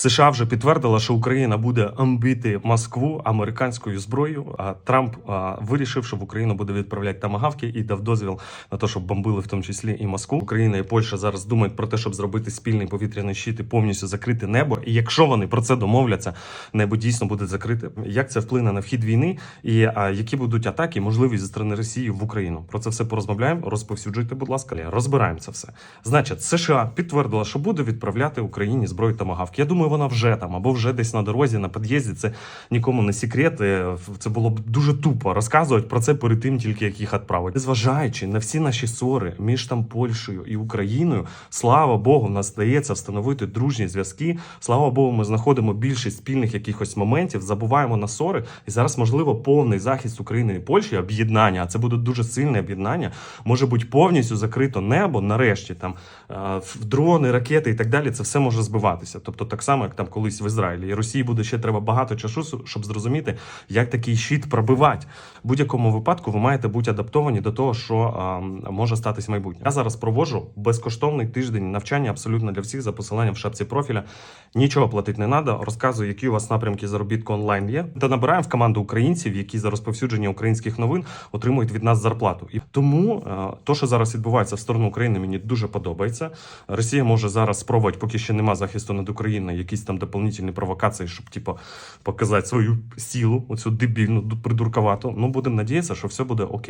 США вже підтвердила, що Україна буде амбити Москву американською зброєю. А Трамп а, вирішив, що в Україну буде відправляти тамагавки і дав дозвіл на те, щоб бомбили в тому числі і Москву. Україна і Польща зараз думають про те, щоб зробити спільний повітряний щит і повністю закрити небо. І якщо вони про це домовляться, небо дійсно буде закрите. Як це вплине на вхід війни, і а, які будуть атаки, можливі зі сторони Росії в Україну? Про це все порозмовляємо. Розповсюджуйте, будь ласка, розбираємо це все. Значить, США підтвердила, що буде відправляти Україні зброю тамагавки. Я думаю, вона вже там або вже десь на дорозі, на під'їзді. Це нікому не секрет. Е, Це було б дуже тупо розказувати про це перед тим, тільки як їх відправити. Незважаючи на всі наші ссори між там Польщею і Україною, слава Богу, в нас вдається встановити дружні зв'язки. Слава Богу, ми знаходимо більшість спільних якихось моментів, забуваємо на ссори. І зараз, можливо, повний захист України і Польщі, об'єднання. А це буде дуже сильне об'єднання. Може бути повністю закрито небо. Нарешті там е, в дрони, ракети і так далі. Це все може збиватися. Тобто, так само, як там колись в Ізраїлі. І Росії буде ще треба багато часу, щоб зрозуміти, як такий щит пробивати. В будь-якому випадку ви маєте бути адаптовані до того, що а, може статись майбутнє. Я зараз проводжу безкоштовний тиждень навчання абсолютно для всіх за посиланням в шапці профіля. Нічого платити не треба. Розказую, які у вас напрямки заробітку онлайн є. Та набираємо в команду українців, які за розповсюдження українських новин отримують від нас зарплату. І тому е, то, що зараз відбувається в сторону України, мені дуже подобається. Росія може зараз спробувати, поки ще нема захисту над Україною, якісь там дополнительні провокації, щоб типу, показати свою силу, оцю дебільну, придурковату. Ну будемо надіятися, що все буде окей.